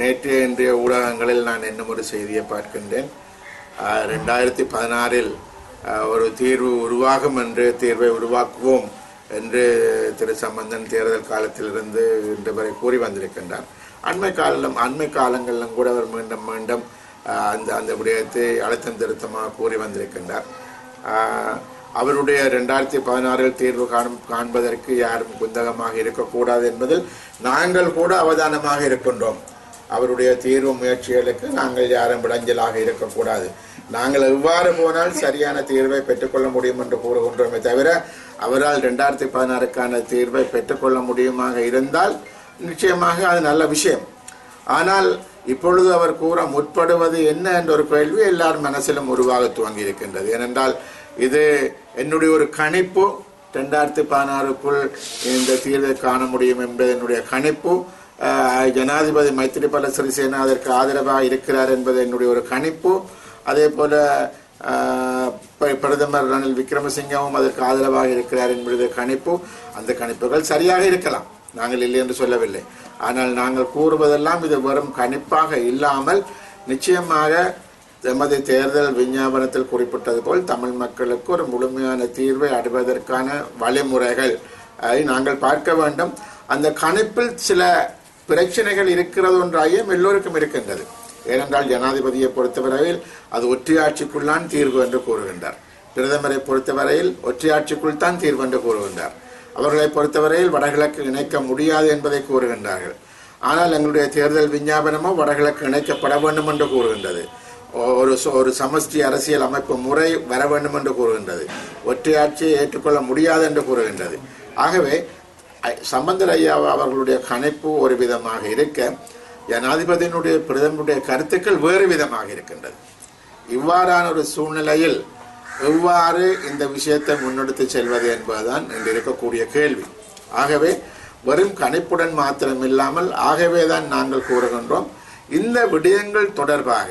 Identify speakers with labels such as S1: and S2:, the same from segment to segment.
S1: நேற்று இன்றைய ஊடகங்களில் நான் இன்னும் ஒரு செய்தியை பார்க்கின்றேன். ரெண்டாயிரத்தி பதினாறில் ஒரு தீர்வு உருவாகும் என்று தீர்வை உருவாக்குவோம் என்று திரு சம்பந்தன் தேர்தல் காலத்திலிருந்து இன்று வரை கூறி வந்திருக்கின்றார். அண்மை காலம் அண்மை காலங்களிலும் கூட அவர் மீண்டும் மீண்டும் அந்த அந்த விடயத்தை அழுத்தம் திருத்தமாக கூறி வந்திருக்கின்றார். அவருடைய ரெண்டாயிரத்தி பதினாறில் தீர்வு காணும் காண்பதற்கு யாரும் குந்தகமாக இருக்கக்கூடாது என்பதில் நாங்கள் கூட அவதானமாக இருக்கின்றோம். அவருடைய தீர்வு முயற்சிகளுக்கு நாங்கள் யாரும் விடஞ்சலாக இருக்கக்கூடாது. நாங்கள் எவ்வாறு போனால் சரியான தீர்வை பெற்றுக்கொள்ள முடியும் என்று கூறுகின்றோமே தவிர அவரால் ரெண்டாயிரத்தி பதினாறுக்கான தீர்வை பெற்றுக்கொள்ள முடியுமாக இருந்தால் நிச்சயமாக அது நல்ல விஷயம். ஆனால் இப்பொழுது அவர் கூற முற்படுவது என்ன என்ற ஒரு கேள்வி எல்லார் மனசிலும் உருவாக துவங்கி இருக்கின்றது ஏனென்றால் இது என்னுடைய ஒரு கணிப்பு. ரெண்டாயிரத்தி பதினாறுக்குள் இந்த தீர்வை காண முடியும் என்பது என்னுடைய கணிப்பு. ஜனாதிபதி மைத்திரிபால சிறிசேனா அதற்கு ஆதரவாக இருக்கிறார் என்பது என்னுடைய ஒரு கணிப்பு. அதே போல ப- பிரதமர் ரணில் விக்ரமசிங்கவும் அதற்கு ஆதரவாக இருக்கிறார் என்பது கணிப்பு. அந்த கணிப்புகள் சரியாக இருக்கலாம். நாங்கள் இல்லை என்று சொல்லவில்லை. ஆனால் நாங்கள் கூறுவதெல்லாம் இது வெறும் கணிப்பாக இல்லாமல் நிச்சயமாக எமது தேர்தல் விஞ்ஞாபனத்தில் குறிப்பிட்டது போல் தமிழ் மக்களுக்கு ஒரு முழுமையான தீர்வை அடைவதற்கான வழிமுறைகள் நாங்கள் பார்க்க வேண்டும். அந்த கணிப்பில் சில பிரச்சனைகள் இருக்கிறது என்ற ஐயம் எல்லோருக்கும் இருக்கின்றது. ஏனென்றால் ஜனாதிபதியை பொறுத்தவரையில் அது ஒற்றையாட்சிக்குள்ளான் தீர்வு என்று கூறுகின்றார். பிரதமரை பொறுத்தவரையில் ஒற்றையாட்சிக்குள் தான் தீர்வு என்று கூறுகின்றார். அவர்களை பொறுத்தவரையில் வடகிழக்கு இணைக்க முடியாது என்பதை கூறுகின்றார்கள். ஆனால் எங்களுடைய தேர்தல் விஞ்ஞாபனமோ வடகிழக்கு இணைக்கப்பட வேண்டும் என்று கூறுகின்றது. ஒரு ஒரு சமஷ்டி அரசியல் அமைப்பு முறை வர வேண்டும் என்று கூறுகின்றது. ஒற்றையாட்சியை ஏற்றுக்கொள்ள முடியாது என்று கூறுகின்றது. ஆகவே சம்பந்தர் ஐயா அவர்களுடைய கணிப்பு ஒரு விதமாக இருக்க ஜனாதிபதியினுடைய பிரதமருடைய கருத்துக்கள் வேறு விதமாக இருக்கின்றது. இவ்வாறான ஒரு சூழ்நிலையில் எவ்வாறு இந்த விஷயத்தை முன்னெடுத்து செல்வது என்பதுதான் இன்று இருக்கக்கூடிய கேள்வி. ஆகவே வெறும் கணிப்புடன் மாத்திரம் இல்லாமல் ஆகவே தான் நாங்கள் கூறுகின்றோம். இந்த விடயங்கள் தொடர்பாக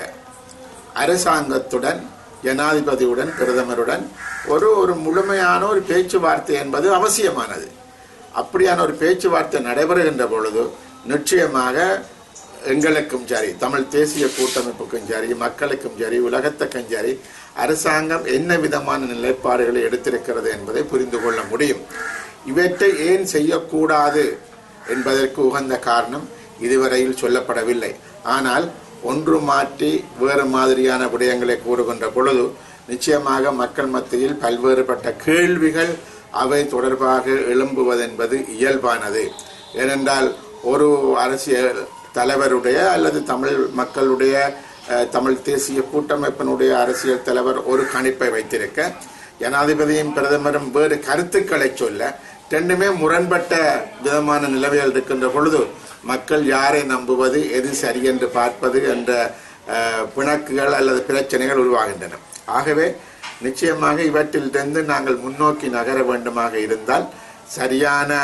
S1: அரசாங்கத்துடன் ஜனாதிபதியுடன் பிரதமருடன் ஒரு ஒரு முழுமையான ஒரு பேச்சுவார்த்தை என்பது அவசியமானது. அப்படியான ஒரு பேச்சுவார்த்தை நடைபெறுகின்ற பொழுது நிச்சயமாக எங்களுக்கும் சரி தமிழ் தேசிய கூட்டமைப்புக்கும் சரி மக்களுக்கும் சரி உலகத்துக்கும் சரி அரசாங்கம் என்ன விதமான நிலைப்பாடுகளை எடுத்திருக்கிறது என்பதை புரிந்து கொள்ள முடியும். இவற்றை ஏன் செய்யக்கூடாது என்பதற்கு உகந்த காரணம் இதுவரையில் சொல்லப்படவில்லை. ஆனால் ஒன்று மாற்றி வேறு மாதிரியான விடயங்களை கூறுகின்ற பொழுது நிச்சயமாக மக்கள் மத்தியில் பல்வேறுபட்ட கேள்விகள் அவை தொடர்பாக எழும்புவதென்பது இயல்பானது. ஏனென்றால் ஒரு அரசியல் தலைவருடைய அல்லது தமிழ் மக்களுடைய தமிழ் தேசிய கூட்டமைப்பினுடைய அரசியல் தலைவர் ஒரு கணிப்பை வைத்திருக்க ஜனாதிபதியும் பிரதமரும் வேறு கருத்துக்களை சொல்ல ரெண்டுமே முரண்பட்ட விதமான நிலைமைகள் இருக்கின்ற பொழுது மக்கள் யாரை நம்புவது எது சரி என்று பார்ப்பது என்ற பிணக்குகள் அல்லது பிரச்சனைகள் உருவாகின்றன. ஆகவே நிச்சயமாக இவற்றிலிருந்து நாங்கள் முன்னோக்கி நகர வேண்டுமாக இருந்தால் சரியான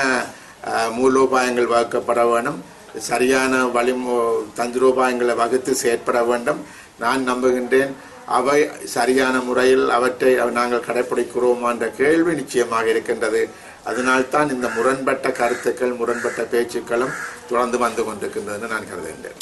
S1: மூலோபாயங்கள் வகுக்கப்பட வேண்டும். சரியான வழிமு தந்திரோபாயங்களை வகுத்து செயற்பட வேண்டும். நான் நம்புகின்றேன் அவை சரியான முறையில் அவற்றை நாங்கள் கடைப்பிடிக்கிறோமா என்ற கேள்வி நிச்சயமாக இருக்கின்றது. அதனால்தான் இந்த முரண்பட்ட கருத்துக்கள் முரண்பட்ட பேச்சுக்களும் தொடர்ந்து வந்து கொண்டிருக்கின்றதுன்னு நான் கருதுகின்றேன்.